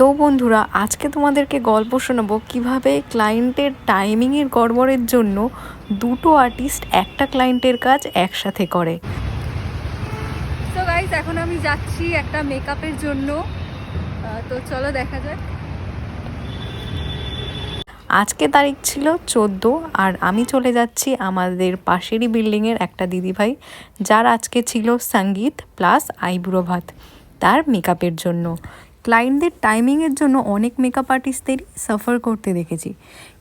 তো বন্ধুরা আজকে তোমাদেরকে গল্প শোনাবো কীভাবে ক্লায়েন্টের টাইমিংয়ের গড়বড়ের জন্য দুটো আর্টিস্ট একটা ক্লায়েন্টের কাজ একসাথে করে। সো গাইজ এখন আমি যাচ্ছি একটা মেকআপের জন্য। তো চলো দেখা যাক। আজকে তারিখ ছিল চোদ্দ আর আমি চলে যাচ্ছি আমাদের পাশেরই বিল্ডিংয়ের একটা দিদিভাই যার আজকে ছিল সংগীত প্লাস আইবুড়ো ভাত তার মেকআপের জন্য। ক্লায়েন্টদের টাইমিংয়ের জন্য অনেক মেকআপ আর্টিস্টদেরই সাফার করতে দেখেছি।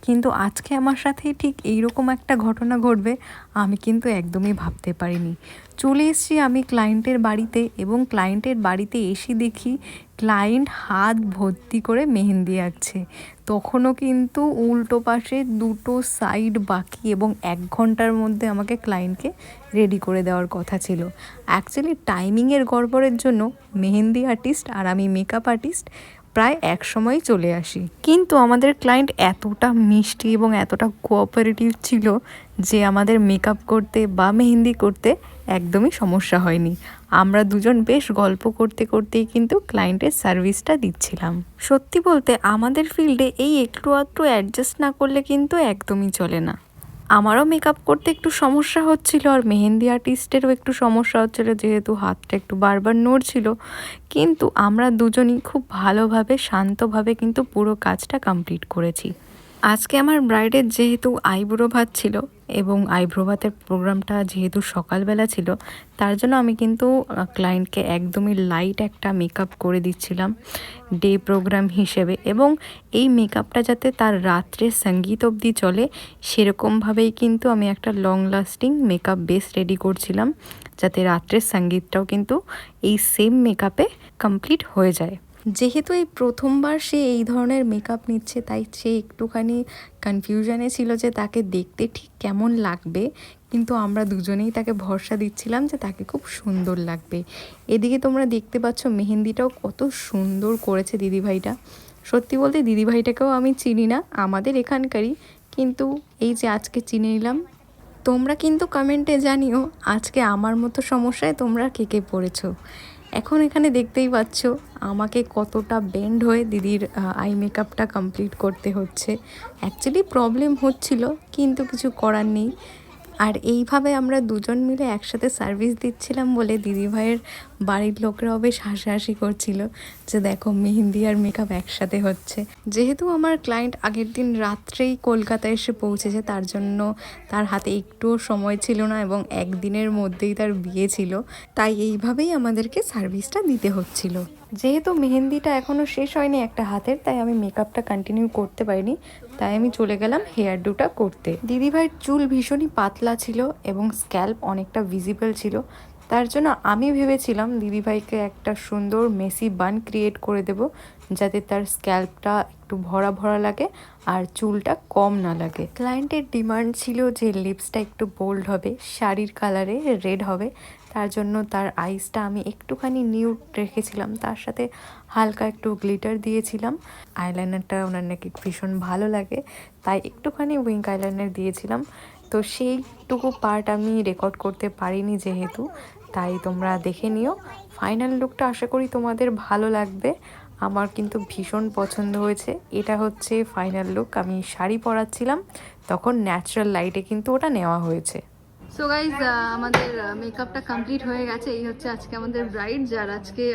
কিন্তু আজকে আমার সাথে ঠিক এইরকম একটা ঘটনা ঘটবে, আমি কিন্তু একদমই ভাবতে পারিনি। চলে এসেছি আমি ক্লায়েন্টের বাড়িতে এবং ক্লায়েন্টের বাড়িতে এসে দেখি ক্লায়েন্ট হাত ভর্তি করে মেহেন্দি আঁকছে। তখনও কিন্তু উল্টো পাশে দুটো সাইড বাকি এবং এক ঘণ্টার মধ্যে আমাকে ক্লায়েন্টকে রেডি করে দেওয়ার কথা ছিল। অ্যাকচুয়ালি টাইমিংয়ের গড়বড়ের জন্য মেহেন্দি আর্টিস্ট আর আমি মেকআপ আর্টিস্ট প্রায় এক সময় চলে আসি। কিন্তু আমাদের ক্লায়েন্ট এতটা মিষ্টি এবং এতটা কোঅপারেটিভ ছিল যে আমাদের মেকআপ করতে বা মেহেন্দি করতে একদমই সমস্যা হয়নি। আমরা দুজন বেশ গল্প করতে করতেই কিন্তু ক্লায়েন্টের সার্ভিসটা দিচ্ছিলাম। সত্যি বলতে আমাদের ফিল্ডে এই একটু আধটু অ্যাডজাস্ট না করলে কিন্তু একদমই চলে না। আমারও মেকআপ করতে একটু সমস্যা হচ্ছিল আর মেহেন্দি আর্টিস্টেরও একটু সমস্যা হচ্ছিল, যেহেতু হাতটা একটু বারবার নড়ছিল। কিন্তু আমরা দুজনই খুব ভালোভাবে, শান্তভাবে কিন্তু পুরো কাজটা কমপ্লিট করেছি। আজকে আমার ব্রাইডের যেহেতু আইব্রো ভাত ছিল এবং আইব্রো ভাতের প্রোগ্রামটা যেহেতু সকালবেলা ছিল, তার জন্য আমি কিন্তু ক্লায়েন্টকে একদমই লাইট একটা মেকআপ করে দিচ্ছিলাম ডে প্রোগ্রাম হিসেবে এবং এই মেকআপটা যাতে তার রাত্রে সংগীত অবধি চলে, সেরকমভাবেই কিন্তু আমি একটা long lasting makeup base ready করছিলাম, যাতে রাত্রের সঙ্গীতটাও কিন্তু এই সেম মেকআপে কমপ্লিট হয়ে যায়। যেহেতু এই প্রথমবার সে এই ধরনের মেকআপ নিচ্ছে, তাই সে একটুখানি কনফিউশনে ছিল যে তাকে দেখতে ঠিক কেমন লাগবে। কিন্তু আমরা দুজনেই তাকে ভরসা দিচ্ছিলাম যে তাকে খুব সুন্দর লাগবে। এদিকে তোমরা দেখতে পাচ্ছ মেহেন্দিটাও কত সুন্দর করেছে দিদিভাইটা। সত্যি বলতে দিদিভাইটাকেও আমি চিনি না, আমাদের এখানকারই। কিন্তু এই যে আজকে চিনে নিলাম, তোমরা কিন্তু কমেন্টে জানিও আজকে আমার মতো সমস্যায় তোমরা কে কে পড়েছো। এখন এখানে দেখতেই পাচ্ছ, আমাকে কতটা বেন্ড হয়ে দিদির আই মেকআপটা কমপ্লিট করতে হচ্ছে। অ্যাকচুয়ালি প্রবলেম হচ্ছিল, কিন্তু কিছু করার নেই। আর এইভাবে আমরা দুজন মিলে একসাথে সার্ভিস দিচ্ছিলাম বলে দিদিভাইয়ের বাড়ির লোকরাও বেশ হাসাহাসি করছিল যে দেখো মেহেন্দি আর মেকআপ একসাথে হচ্ছে। যেহেতু আমার ক্লায়েন্ট আগের দিন রাত্রেই কলকাতায় এসে পৌঁছেছে, তার জন্য তার হাতে একটুও সময় ছিল না এবং একদিনের মধ্যেই তার বিয়ে ছিল, তাই এইভাবেই আমাদেরকে সার্ভিসটা দিতে হচ্ছিল। যেহেতু মেহেন্দিটা এখনও শেষ হয়নি একটা হাতের, তাই আমি মেকআপটা কন্টিনিউ করতে পারিনি, তাই আমি চলে গেলাম হেয়ার ডুটা করতে। দিদিভাইয়ের চুল ভীষণই পাতলা ছিল এবং স্ক্যাল্প অনেকটা ভিজিবল ছিল তার জন্য আমি ভেবেছিলাম দিদিভাইকে একটা সুন্দর মেসি বান ক্রিয়েট করে দেব, যাতে তার স্ক্যাল্পটা একটু ভরা ভরা লাগে আর চুলটা কম না লাগে। ক্লায়েন্টের ডিমান্ড ছিল যে লিপসটা একটু বোল্ড হবে, শাড়ির কালারে রেড হবে, তার জন্য তার আইসটা আমি একটুখানি নিউট রেখেছিলাম, তার সাথে হালকা একটু গ্লিটার দিয়েছিলাম। আইলাইনারটা ওনার নাকি ভীষণ ভালো লাগে, তাই একটুখানি উইঙ্ক আইলাইনার দিয়েছিলাম। তো সেইটুকু পার্ট আমি রেকর্ড করতে পারিনি যেহেতু, তাই তোমরা দেখে নিও। ফাইনাল লুকটা আশা করি তোমাদের ভালো লাগবে। আমার কিন্তু ভীষণ পছন্দ হয়েছে। এটা হচ্ছে ফাইনাল লুক আমি শাড়ি পরাচ্ছিলাম, তখন ন্যাচারাল লাইটে কিন্তু ওটা নেওয়া হয়েছে। সো গাইজ আমাদের মেকআপটা কমপ্লিট হয়ে গেছে। এই হচ্ছে আজকে আমাদের ব্রাইড যার আজকে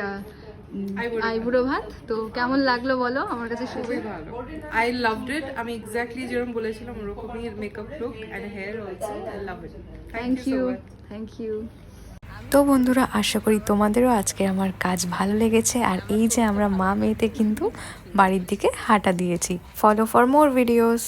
আইবুড়ো ভাত। তো কেমন লাগল বলো? আমার কাছে খুবই ভালো। আই লাভড ইট আমি এক্স্যাক্টলি যেরকম বলেছিলাম ওরকমই makeup look and hair also I love it thank you thank you তো বন্ধুরা আশা করি তোমাদেরও আজকে আমার কাজ ভালো লেগেছে। আর এই যে আমরা মা মেয়েতে কিন্তু বাড়ির দিকে হাঁটা দিয়েছি। Follow for more videos